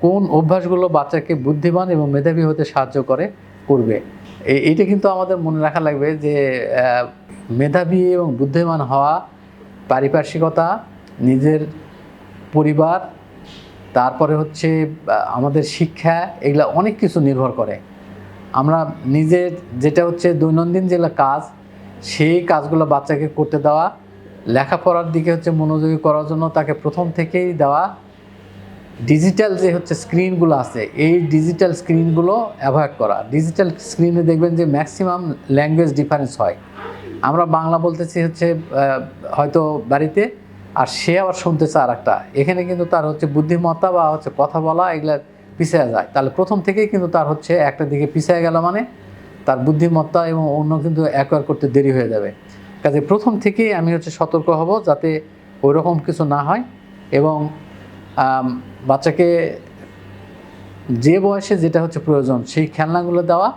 কোন অভ্যাসগুলো বাচ্চাকে বুদ্ধিমান এবং মেধাবী হতে সাহায্য করে করবে? এই- এইটা কিন্তু আমাদের মনে রাখা লাগবে যে মেধাবী এবং বুদ্ধিমান হওয়া পারিপার্শ্বিকতা, নিজের পরিবার, তারপরে হচ্ছে আমাদের শিক্ষা, এগুলা অনেক কিছু নির্ভর করে। আমরা নিজের যেটা হচ্ছে দৈনন্দিন যেগুলো কাজ, সেই কাজগুলো বাচ্চাকে করতে দেওয়া, লেখাপড়ার দিকে হচ্ছে মনোযোগী করার জন্য তাকে প্রথম থেকেই দেওয়া ডিজিটাল যে হচ্ছে স্ক্রিনগুলো আছে, এই ডিজিটাল স্ক্রিনগুলো অ্যাভয়েড করা। ডিজিটাল স্ক্রিনে দেখবেন যে ম্যাক্সিমাম ল্যাঙ্গুয়েজ ডিফারেন্স হয়। আমরা বাংলা বলতেছি হচ্ছে হয়তো বাড়িতে, আর সে আবার শুনতেছে আর একটা এখানে কিন্তু তার হচ্ছে বুদ্ধিমত্তা বা হচ্ছে কথা বলা এগুলা পিছিয়ে যায়। তাহলে প্রথম থেকেই কিন্তু তার হচ্ছে একটা দিকে পিছিয়ে গেল মানে তার বুদ্ধিমত্তা এবং অন্য কিন্তু অ্যাকোয়ার করতে দেরি হয়ে যাবে। কাজে প্রথম থেকেই আমি হচ্ছে সতর্ক হব যাতে ওই রকম কিছু না হয় এবং বাচ্চাকে যে বয়সে যেটা হচ্ছে প্রয়োজন, সেই খেলনাগুলো দেওয়া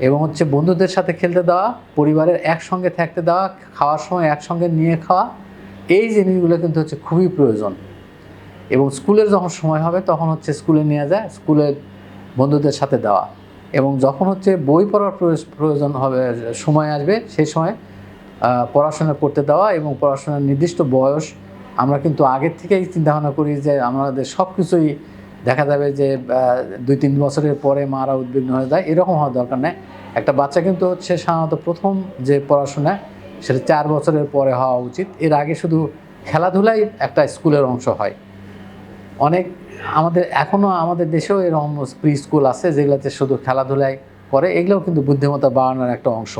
এবং হচ্ছে বন্ধুদের সাথে খেলতে দেওয়া, পরিবারের একসঙ্গে থাকতে দেওয়া, খাওয়ার সময় একসঙ্গে নিয়ে খাওয়া, এই জিনিসগুলো কিন্তু হচ্ছে খুবই প্রয়োজন। এবং স্কুলের যখন সময় হবে, তখন হচ্ছে স্কুলে নিয়ে যায়, স্কুলের বন্ধুদের সাথে দেওয়া। এবং যখন হচ্ছে বই পড়ার প্রয়োজ- প্রয়োজন হবে, সময় আসবে, সেই সময় পড়াশোনা করতে দেওয়া এবং পড়াশোনার নির্দিষ্ট বয়স আমরা কিন্তু আগের থেকেই চিন্তা ভাবনা করি যে আমাদের সব কিছুই দেখা যাবে যে দুই তিন বছরের পরে মারা উদ্বিগ্ন হয়ে যায়। এরকম হওয়ার দরকার নেই। একটা বাচ্চা কিন্তু হচ্ছে সাধারণত প্রথম যে পড়াশোনা, সেটা চার বছরের পরে হওয়া উচিত। এর আগে শুধু খেলাধুলাই একটা স্কুলের অংশ হয়। অনেক আমাদের এখনও আমাদের দেশেও এরকম প্রি স্কুল আছে যেগুলোতে শুধু খেলাধুলাই করে। এগুলোও কিন্তু বুদ্ধিমত্তা বাড়ানোর একটা অংশ।